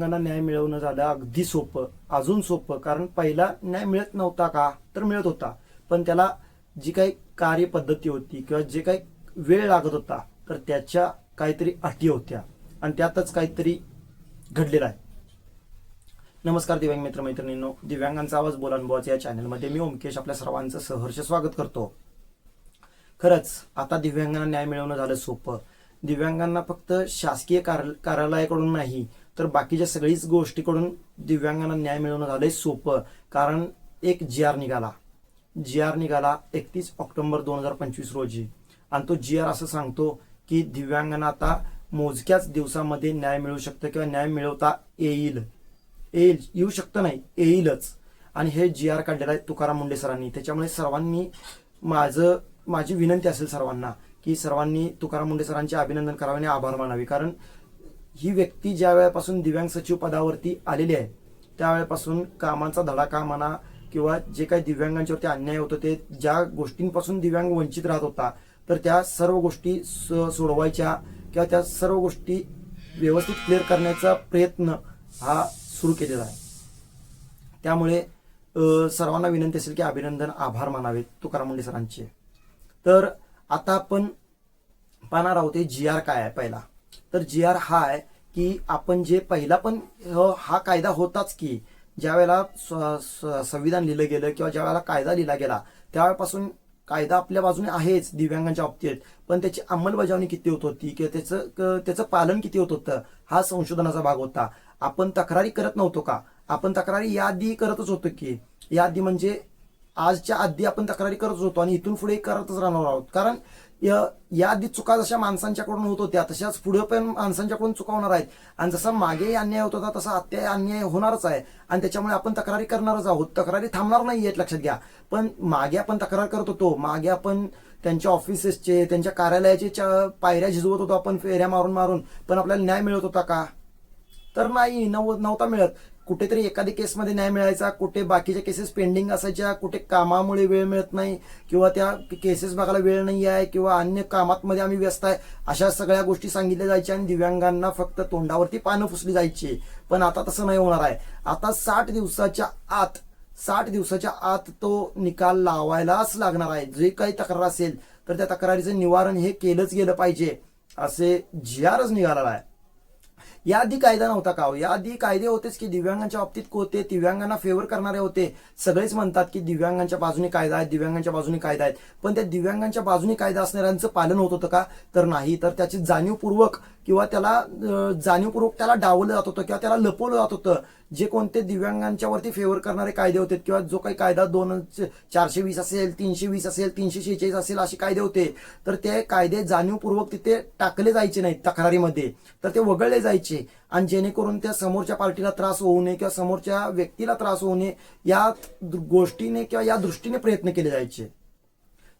दिव्यांगांना न्याय मिळवणं झालं अगदी सोपं. अजून सोपं कारण पहिला न्याय मिळत नव्हता का? तर मिळत होता. पण त्याला जी काही कार्यपद्धती होती किंवा जे काही वेळ लागत होता तर त्याच्या काहीतरी अटी होत्या. आणि त्यातच काहीतरी घडलेलं आहे. नमस्कार दिव्यांग मित्र मैत्रिणींनो. दिव्यांगांचा आवाज बोलानुभवाचा या चॅनलमध्ये मी ओमकेश आपल्या सर्वांचं सहर्ष स्वागत करतो. खरंच आता दिव्यांगांना न्याय मिळवणं झालं सोपं. दिव्यांगांना फक्त शासकीय कार्यालयाकडून नाही तर बाकीच्या सगळीच गोष्टीकडून दिव्यांगांना न्याय मिळवणं झालंय सोपं. कारण एक जी आर निघाला. जी आर निघाला एकतीस ऑक्टोबर दोन हजार पंचवीस रोजी. आणि तो जी आर असं सांगतो की दिव्यांगांना आता मोजक्याच दिवसामध्ये न्याय मिळू शकतं किंवा न्याय मिळवता येईल. येईल. येऊ शकतं नाही. येईलच. आणि हे जी आर काढलेलं आहे तुकाराम मुंडे सरांनी. त्याच्यामुळे सर्वांनी माझं माझी विनंती असेल सर्वांना की सर्वांनी तुकाराम मुंडे सरांचे अभिनंदन करावे आणि आभार मानावे. कारण ही व्यक्ती ज्या वेळेपासून दिव्यांग सचिव पदावरती आलेली आहे त्यावेळेपासून कामांचा धडाका म्हणा किंवा जे काही दिव्यांगांच्यावरती अन्याय होतो ते ज्या गोष्टींपासून दिव्यांग वंचित राहत होता तर त्या सर्व गोष्टी स- सोडवायच्या किंवा त्या सर्व गोष्टी व्यवस्थित क्लिअर करण्याचा प्रयत्न हा सुरू केलेला आहे. त्यामुळे सर्वांना विनंती असेल की अभिनंदन आभार मानावेत तुकाराम मुंडे सरांचे. तर आता आपण पाहणार आहोत जी आर काय आहे पहिला. तर जी आर हा आहे की आपण जे पहिला पण हा कायदा होताच की ज्या वेळेला संविधान लिहिलं गेलं किंवा ज्या वेळेला कायदा लिहिला गेला त्यावेळेपासून कायदा आपल्या बाजूने आहेच दिव्यांगांच्या बाबतीत. पण त्याची अंमलबजावणी किती होत होती किंवा त्याचं त्याचं पालन किती होत होतं हा संशोधनाचा भाग होता. आपण तक्रारी करत नव्हतो का? आपण तक्रारी याआधी करतच होतो की याआधी म्हणजे आजच्या आधी आपण तक्रारी करतच होतो आणि इथून पुढे करतच राहणार आहोत. कारण या या आधी चुका जशा माणसांच्याकडून होत होत्या तशाच पुढे पण माणसांच्याकडून चुका होणार आहेत. आणि जसा मागे अन्याय होत होता तसा अत्याय अन्याय होणारच आहे. आणि त्याच्यामुळे आपण तक्रारी करणारच आहोत. तक्रारी थांबणार नाही आहेत लक्षात घ्या. पण मागे आपण तक्रार करत होतो. मागे आपण त्यांच्या ऑफिसेसचे त्यांच्या कार्यालयाचे पायऱ्या झिजवत होतो आपण फेऱ्या मारून मारून पण आपल्याला न्याय मिळत होता का? तर नाही. नव नव्हता मिळत. कुठेतरी एखादी केसमध्ये न्याय मिळायचा कुठे बाकीच्या केसेस पेंडिंग असायच्या कुठे कामामुळे वेळ मिळत नाही किंवा त्या केसेस बघायला वेळ नाही आहे किंवा अन्य कामातमध्ये आम्ही व्यस्त आहे अशा सगळ्या गोष्टी सांगितल्या जायच्या आणि दिव्यांगांना फक्त तोंडावरती पानं फुसली जायची. पण आता तसं नाही होणार आहे. आता साठ दिवसाच्या आत साठ दिवसाच्या आत तो निकाल लावायलाच लागणार आहे. जे काही तक्रार असेल तर त्या तक्रारीचं निवारण हे केलंच गेलं पाहिजे. असे जी आरच निघालेला आहे. याआधी कायदा नव्हता का हो? याआधी कायदे होतेच की दिव्यांगांच्या बाबतीत होते दिव्यांगांना फेवर करणारे होते. सगळेच म्हणतात की दिव्यांगांच्या बाजूने कायदा आहे दिव्यांगांच्या बाजूने कायदा आहेत पण त्या दिव्यांगांच्या बाजूने कायदा असणाऱ्यांचं पालन होत होतं का? तर नाही. तर त्याची जाणीवपूर्वक किंवा त्याला जाणीवपूर्वक त्याला डावलं जात होतं किंवा त्याला लपवलं जात होतं. जे कोणते दिव्यांगांच्या वरती फेवर करणारे कायदे होते किंवा जो काही कायदा दोन चारशे वीस असेल तीनशे वीस असेल तीनशे शेहेचाळीस असेल असे कायदे होते तर ते कायदे जाणीवपूर्वक तिथे टाकले जायचे नाहीत तक्रारीमध्ये. तर ते वगळले जायचे. आणि जेणेकरून त्या समोरच्या पार्टीला त्रास होऊ नये किंवा समोरच्या व्यक्तीला त्रास होऊ नये या गोष्टीने किंवा या दृष्टीने प्रयत्न केले जायचे.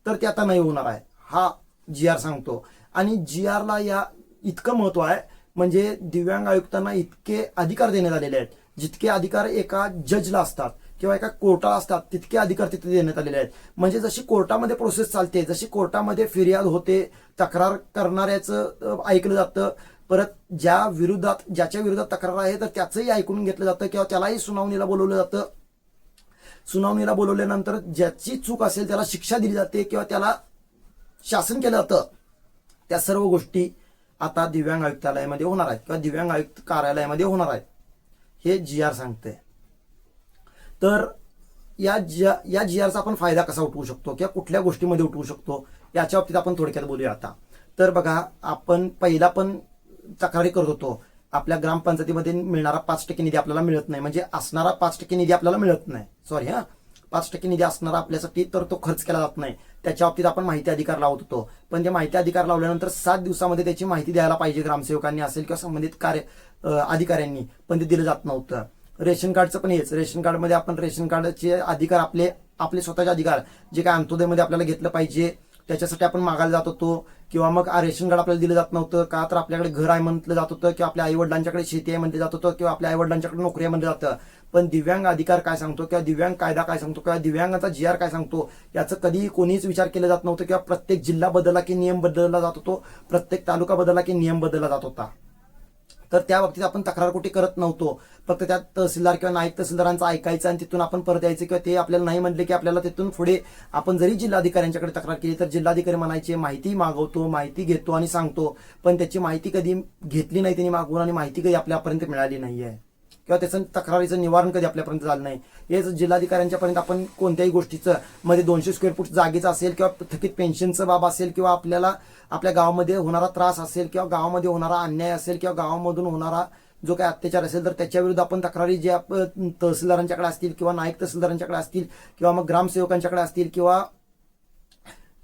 तर ते आता नाही होणार आहे. हा जी आर सांगतो. आणि जी आरला या इतकं महत्त्व आहे. म्हणजे दिव्यांग आयुक्तांना इतके अधिकार देण्यात आलेले आहेत. जितके अधिकार एका जजला असतात किंवा एका कोर्टाला असतात तितके अधिकार तिथे देण्यात आलेले आहेत. म्हणजे जशी कोर्टामध्ये प्रोसेस चालते जशी कोर्टामध्ये फिर्याद होते तक्रार करणाऱ्याचं ऐकलं जातं परत ज्या विरोधात ज्याच्या विरोधात तक्रार आहे तर त्याचंही ऐकून घेतलं जातं किंवा त्यालाही सुनावणीला बोलवलं जातं. सुनावणीला बोलवल्यानंतर ज्याची चूक असेल त्याला शिक्षा दिली जाते किंवा त्याला शासन केलं जातं. त्या सर्व गोष्टी आता दिव्यांग आयुक्तालयामध्ये होणार आहेत किंवा दिव्यांग आयुक्त कार्यालयामध्ये होणार आहेत. हे जी आर सांगते. तर या जी या जी आरचा आपण फायदा कसा उठवू शकतो किंवा कुठल्या गोष्टीमध्ये उठवू शकतो याच्या बाबतीत आपण थोडक्यात बोलूया आता. तर बघा आपण पहिला पण तक्रारी करत होतो. आपल्या ग्रामपंचायतीमध्ये मिळणारा पाच टक्के निधी आपल्याला मिळत नाही. म्हणजे असणारा पाच टक्के निधी आपल्याला मिळत नाही. सॉरी हा. पाच टक्के निधी असणारा आपल्यासाठी तर तो खर्च केला जात नाही. त्याच्या बाबतीत आपण माहिती अधिकार लावत होतो. पण ते माहिती अधिकार लावल्यानंतर सात दिवसामध्ये त्याची माहिती द्यायला पाहिजे ग्रामसेवकांनी असेल किंवा संबंधित कार्य अधिकाऱ्यांनी पण ते दिलं जात नव्हतं. रेशन कार्डचं पण हेच रेशन कार्डमध्ये आपण रेशन कार्डचे अधिकार आपले आपले स्वतःचे अधिकार जे काय अंत्योदयमध्ये आपल्याला घेतलं पाहिजे त्याच्यासाठी आपण मागायला जात होतो. किंवा मग रेशन कार्ड आपल्याला दिलं जात नव्हतं का तर आपल्याकडे घर आहे म्हटलं जात होतं किंवा आपल्या आईवडिलांच्याकडे शेती आहे म्हटलं जात होतं किंवा आपल्या आईवडिलांच्याकडे नोकरी आहे म्हटलं जातं. पण दिव्यांग अधिकार काय सांगतो किंवा दिव्यांग कायदा काय सांगतो किंवा दिव्यांगाचा जी आर काय सांगतो याचं कधीही कोणीच विचार केला जात नव्हतं किंवा प्रत्येक जिल्हा बदलला की नियम बदलला जात होतो प्रत्येक तालुका बदलला की नियम बदलला जात होता. तर त्या बाबतीत आपण तक्रार कुठे करत नव्हतो. फक्त त्या तहसीलदार किंवा नायक तहसीलदारांचं ऐकायचं आणि तिथून आपण परत यायचं किंवा ते आपल्याला नाही म्हणले की आपल्याला तिथून पुढे आपण जरी जिल्हाधिकाऱ्यांच्याकडे तक्रार केली तर जिल्हाधिकारी म्हणायचे माहिती मागवतो माहिती घेतो आणि सांगतो. पण त्याची माहिती कधी घेतली नाही त्यांनी मागवून आणि माहिती कधी आपल्यापर्यंत मिळाली नाही आहे किंवा त्याचं तक्रारीचं निवारण कधी आपल्यापर्यंत झालं नाही. हेच जिल्हाधिकाऱ्यांच्यापर्यंत आपण कोणत्याही गोष्टीचं मध्ये दोनशे स्क्वेअर फूट जागेचं असेल किंवा थकीत पेन्शनचं बाब असेल किंवा आपल्याला आपल्या गावामध्ये होणारा त्रास असेल किंवा गावामध्ये होणारा अन्याय असेल किंवा गावामधून होणारा जो काही अत्याचार असेल तर त्याच्या विरुद्ध आपण तक्रारी ज्या तहसीलदारांच्याकडे असतील किंवा नायक तहसीलदारांच्याकडे असतील किंवा मग ग्रामसेवकांच्याकडे असतील किंवा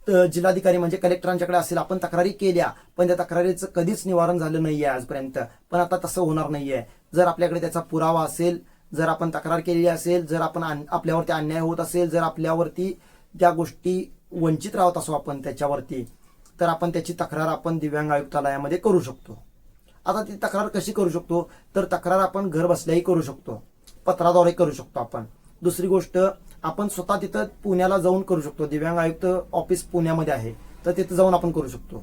जिल्हाधिकारी म्हणजे कलेक्टरांच्याकडे असेल आपण तक्रारी केल्या पण त्या तक्रारीचं कधीच निवारण झालं नाहीये आजपर्यंत. पण आता तसं होणार नाहीये. जर आपल्याकडे त्याचा पुरावा असेल जर आपण तक्रार केलेली असेल जर आपण आन- आपल्यावरती अन्याय होत असेल जर आपल्यावरती त्या गोष्टी वंचित राहत असो आपण त्याच्यावरती तर आपण त्याची तक्रार आपण दिव्यांग आयुक्तालयामध्ये करू शकतो. आता ती तक्रार कशी करू शकतो? तर तक्रार आपण घर बसल्याही करू शकतो. पत्राद्वारे करू शकतो आपण. दुसरी गोष्ट आपण स्वतः तिथं पुण्याला जाऊन करू शकतो. दिव्यांग आयुक्त ऑफिस पुण्यामध्ये आहे. तर तिथं जाऊन आपण करू शकतो.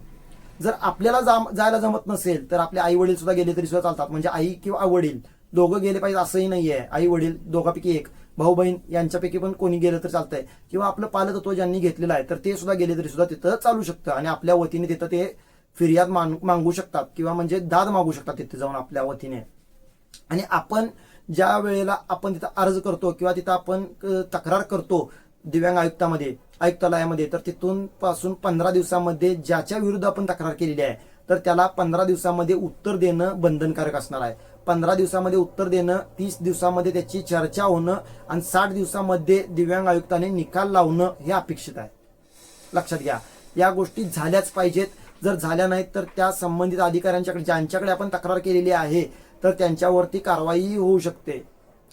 जर आपल्याला जायला जमत नसेल तर आपले आई वडील सुद्धा गेले तरी सुद्धा चालतात. म्हणजे आई किंवा वडील दोघं गेले पाहिजे असंही नाहीये. आई वडील दोघापैकी एक. भाऊ बहीण यांच्यापैकी पण कोणी गेलं तर चालतंय. किंवा आपलं पालकत्व ज्यांनी घेतलेलं आहे तर ते सुद्धा गेले तरी सुद्धा तिथं चालू शकतं. आणि आपल्या वतीने तिथं ते फिर्याद मागू शकतात. किंवा म्हणजे दाद मागू शकतात तिथे जाऊन आपल्या वतीने. आणि आपण ज्या वेळेला आपण तिथं अर्ज करतो किंवा तिथं आपण तक्रार करतो दिव्यांग आयुक्तामध्ये आयुक्तालयामध्ये तर तिथून पासून पंधरा दिवसामध्ये ज्याच्या विरुद्ध आपण तक्रार केलेली आहे तर त्याला पंधरा दिवसामध्ये उत्तर देणं बंधनकारक असणार आहे. पंधरा दिवसामध्ये उत्तर देणं तीस दिवसामध्ये त्याची चर्चा होणं आणि साठ दिवसामध्ये दिव्यांग आयुक्ताने निकाल लावणं हे अपेक्षित आहे. लक्षात घ्या या गोष्टी झाल्याच पाहिजेत. जर झाल्या नाहीत तर त्या संबंधित अधिकाऱ्यांच्याकडे ज्यांच्याकडे आपण तक्रार केलेली आहे तर त्यांच्यावरती कारवाई होऊ शकते.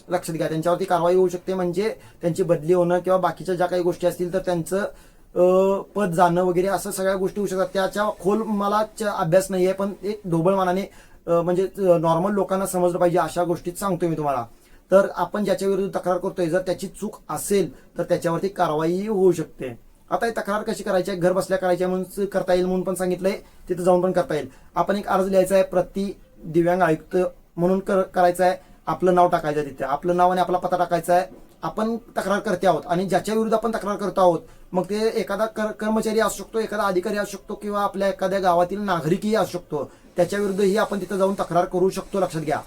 लक्षात घ्या त्यांच्यावरती कारवाई होऊ शकते म्हणजे त्यांची बदली होणं किंवा बाकीच्या ज्या काही गोष्टी असतील तर त्यांचं पद जाणं वगैरे असं सगळ्या गोष्टी होऊ शकतात. त्याच्या खोल मला अभ्यास नाही आहे पण एक ढोबळमानाने अं, म्हणजे नॉर्मल लोकांना समजलं पाहिजे अशा गोष्टीत सांगतो मी तुम्हाला. तर आपण ज्याच्या विरुद्ध तक्रार करतोय जर त्याची चूक असेल तर त्याच्यावरती कारवाई होऊ शकते. आता ही तक्रार कशी करायची आहे? घर बसल्या करायची म्हणून करता येईल म्हणून पण सांगितलंय तिथं जाऊन पण करता येईल. आपण एक अर्ज लिहायचा आहे प्रति दिव्यांग आयुक्त म्हणून कर- करायचं आहे आपलं नाव टाकायचं आहे तिथे. आपलं नाव आणि आपला पत्ता टाकायचा आहे आपण तक्रार करते आहोत. आणि ज्याच्या विरुद्ध आपण तक्रार करतो आहोत मग ते एखादा कर- कर्मचारी असू शकतो एखादा अधिकारी असू शकतो किंवा आपल्या एखाद्या गावातील नागरिकही असू शकतो. त्याच्या विरुद्धही आपण तिथं जाऊन तक्रार करू शकतो. लक्षात घ्या.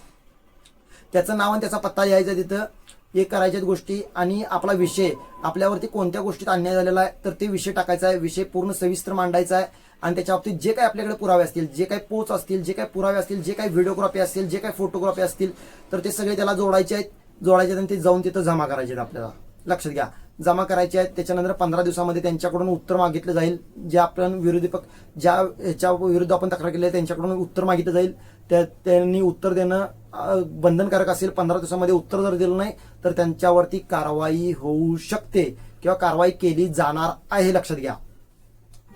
त्याचं नाव आणि त्याचा पत्ता लिहायचा तिथं. हे करायच्या गोष्टी आणि आपला विषय आपल्यावरती कोणत्या गोष्टीत अन्याय झालेला आहे तर ते विषय टाकायचा आहे. विषय पूर्ण सविस्तर मांडायचा आहे. आणि त्याच्या बाबतीत जे काही आपल्याकडे पुरावे असतील जे काही पोच असतील जे काही पुरावे असतील जे काही व्हिडिओग्राफी असतील जे काही फोटोग्राफी असतील तर ते सगळे त्याला जोडायचे आहेत. जोडायचे आहेत आणि ते जाऊन तिथं जमा करायचे आहेत आपल्याला. लक्षात घ्या. जमा करायचे आहेत त्याच्यानंतर पंधरा दिवसामध्ये त्यांच्याकडून उत्तर मागितलं जाईल. जे आपण विरोधी पक्ष ज्या ह्याच्या विरुद्ध आपण तक्रार केली आहे त्यांच्याकडून उत्तर मागितलं जाईल. त्या त्यांनी उत्तर देणं बंधनकारक असेल पंधरा दिवसामध्ये उत्तर जर दिलं नाही तर त्यांच्यावरती कारवाई होऊ शकते किंवा कारवाई केली जाणार आहे लक्षात घ्या.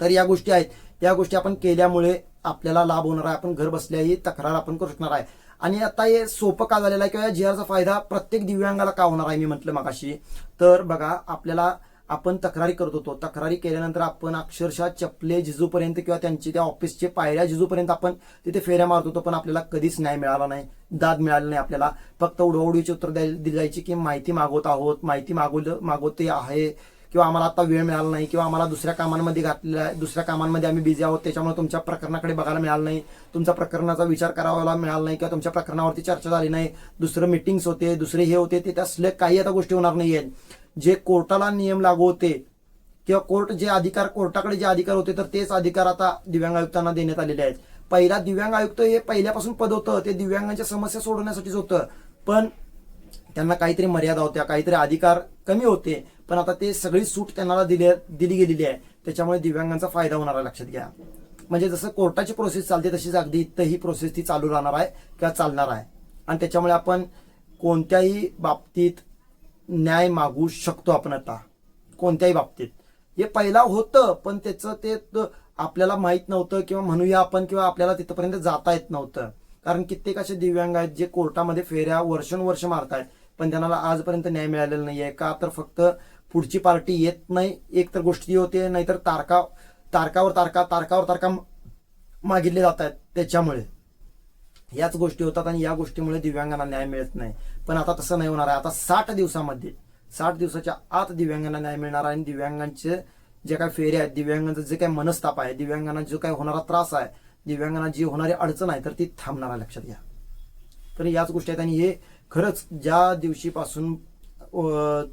तर या गोष्टी आहेत. या गोष्टी आपण केल्यामुळे आपल्याला लाभ होणार आहे. आपण घर बसल्याही तक्रार आपण करू शकणार आहे. आणि आता हे सोपं का झालेलं आहे किंवा या जीआरचा फायदा प्रत्येक दिव्यांगाला का होणार आहे मी म्हटलं मगाशी? तर बघा आपल्याला आपण तक्रारी करत होतो. तक्रारी केल्यानंतर आपण अक्षरशः चपले जिजूपर्यंत किंवा त्यांची त्या ऑफिसचे पायऱ्या जिजूपर्यंत आपण तिथे फेऱ्या मारत होतो. पण आपल्याला कधीच न्याय मिळाला नाही. दाद मिळाली नाही आपल्याला. फक्त उडवडीची उत्तर द्याय- दिली जायची की माहिती मागवत आहोत. माहिती मागवलं मागवते आहे. किंवा आम्हाला आता वेळ मिळाला नाही किंवा आम्हाला दुसऱ्या कामांमध्ये घातलेला आहे दुसऱ्या कामांमध्ये आम्ही बिझी आहोत त्याच्यामुळे तुमच्या प्रकरणाकडे बघायला मिळालं नाही तुमच्या प्रकरणाचा विचार करावा मिळाला नाही किंवा तुमच्या प्रकरणावरती चर्चा झाली नाही दुसरं मिटिंग्स होते दुसरे हे होते ते त्यासले काही आता गोष्टी होणार नाही आहेत जे कोर्टाला नियम लागू होते किंवा कोर्ट जे अधिकार कोर्टाकडे जे अधिकार होते तर तेच अधिकार आता दिव्यांग आयुक्तांना देण्यात आलेले आहेत. पहिला दिव्यांग आयुक्त हे पहिल्यापासून पद होतं ते दिव्यांगांच्या समस्या सोडवण्यासाठीच होतं. पण त्यांना काहीतरी मर्यादा होत्या काहीतरी अधिकार कमी होते पण आता ते सगळी सूट त्यांना दिली दिली गेलेली आहे. त्याच्यामुळे दिव्यांगांचा फायदा होणार आहे लक्षात घ्या. म्हणजे जसं कोर्टाची प्रोसेस चालते तशीच अगदी इथं ही प्रोसेस ती चालू राहणार आहे किंवा चालणार आहे. आणि त्याच्यामुळे आपण कोणत्याही बाबतीत न्याय मागू शकतो आपण आता. कोणत्याही बाबतीत. हे पहिला होतं पण त्याचं ते आपल्याला माहीत नव्हतं किंवा म्हणूया आपण किंवा आपल्याला तिथपर्यंत जाता येत नव्हतं. कारण कित्येक असे दिव्यांग आहेत जे कोर्टामध्ये फेऱ्या वर्षानुवर्ष मारतायत. पण त्यांना आजपर्यंत न्याय मिळालेला आहे का तर फक्त पुढची पार्टी येत नाही एक तर गोष्टी होते नाहीतर तारका तारकावर तारका तारकावर तारका मागितले जात आहेत त्याच्यामुळे. याच गोष्टी होतात आणि या गोष्टीमुळे दिव्यांगांना न्याय मिळत नाही. पण आता तसं नाही होणार आहे. आता साठ दिवसामध्ये साठ दिवसाच्या आत दिव्यांगांना न्याय मिळणार आहे आणि दिव्यांगांचे जे काही फेरे आहेत दिव्यांगांचं जे काही मनस्ताप आहे दिव्यांगांना जो काही होणारा त्रास आहे दिव्यांगांना जी होणारी अडचण आहे तर ती थांबणार आहे लक्षात घ्या. तर याच गोष्टी आहेत आणि हे खरंच ज्या दिवशीपासून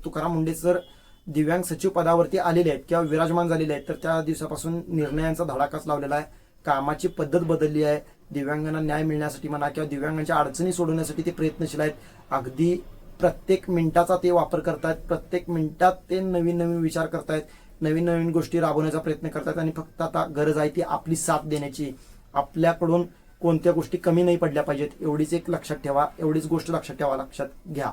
तुकाराम मुंडे सर दिव्यांग सचिव पदावरती आलेले आहेत किंवा विराजमान झालेले आहेत तर त्या दिवसापासून निर्णयांचा धडाकाच लावलेला आहे? कामाची पद्धत बदलली आहे. दिव्यांगांना न्याय मिळण्यासाठी म्हणा किंवा दिव्यांगांच्या अडचणी सोडवण्यासाठी ते प्रयत्नशील आहेत. अगदी प्रत्येक मिनिटाचा ते वापर करतायत प्रत्येक मिनिटात ते नवीन नवीन विचार करतायत नवीन नवीन गोष्टी राबवण्याचा प्रयत्न करतात आणि फक्त आता गरज आहे ती आपली साथ देण्याची. आपल्याकडून कोणत्या गोष्टी कमी नाही पडल्या पाहिजेत एवढीच एक लक्षात ठेवा एवढीच गोष्ट लक्षात ठेवा लक्षात घ्या.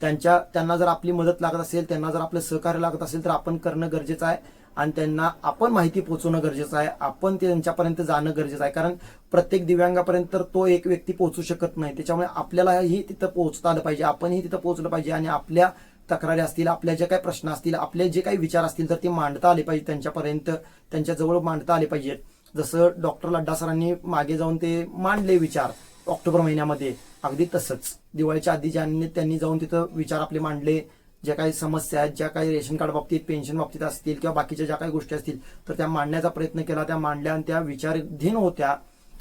त्यांच्या त्यांना जर आपली मदत लागत असेल त्यांना जर आपलं सहकार्य लागत असेल तर आपण करणं गरजेचं आहे आणि त्यांना आपण माहिती पोहोचवणं गरजेचं आहे. आपण ते त्यांच्यापर्यंत जाणं गरजेचं आहे. कारण प्रत्येक दिव्यांगापर्यंत तर तो एक व्यक्ती पोहोचू शकत नाही. त्याच्यामुळे आपल्यालाही तिथं पोहोचता आलं पाहिजे. आपणही तिथं पोहोचलं पाहिजे आणि आपल्या तक्रारी असतील आपल्या जे काही प्रश्न असतील आपले जे काही विचार असतील तर ते मांडता आले पाहिजे त्यांच्यापर्यंत. त्यांच्याजवळ मांडता आले पाहिजेत. जसं डॉक्टर लड्डा सरांनी मागे जाऊन ते मांडले विचार ऑक्टोबर महिन्यामध्ये. अगदी तसंच. दिवाळीच्या आधी ज्यांनी त्यांनी जाऊन तिथं विचार आपले मांडले. ज्या काही समस्या आहेत ज्या काही रेशन कार्ड बाबतीत पेन्शन बाबतीत असतील किंवा बाकीच्या ज्या काही गोष्टी असतील तर त्या मांडण्याचा प्रयत्न केला. त्या मांडल्या आणि त्या विचारधीन होत्या.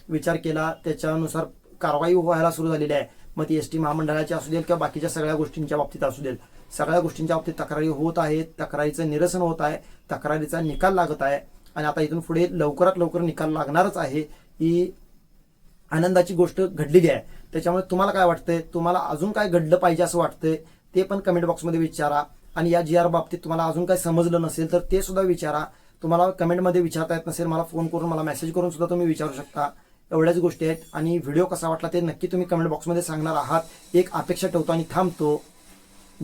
विचार केला. त्याच्यानुसार कारवाई व्हायला सुरू झालेली आहे. मग ती एस टी महामंडळाची असू देल किंवा बाकीच्या सगळ्या गोष्टींच्या बाबतीत असू देल. सगळ्या गोष्टींच्या बाबतीत तक्रारी होत आहेत. तक्रारीचं निरसन होत आहे. तक्रारीचा निकाल लागत आहे. आणि आता इथून पुढे लवकरात लवकर निकाल लागणारच आहे ही आनंदाची गोष्ट घडलेली आहे. त्याच्यामुळे तुम्हाला काय वाटतंय? तुम्हाला अजून काय घडलं पाहिजे असं वाटतंय? ते पण कमेंट बॉक्समध्ये विचारा. आणि या जी आर बाबतीत तुम्हाला अजून काय समजलं नसेल तर ते सुद्धा विचारा. तुम्हाला कमेंटमध्ये विचारता येत नसेल मला फोन करून मला मेसेज करून सुद्धा तुम्ही विचारू शकता. एवढ्याच गोष्टी आहेत. आणि व्हिडिओ कसा वाटला ते नक्की तुम्ही कमेंट बॉक्समध्ये सांगणार आहात. एक अपेक्षा ठेवतो आणि थांबतो.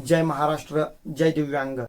जय महाराष्ट्र जय दिव्यांग.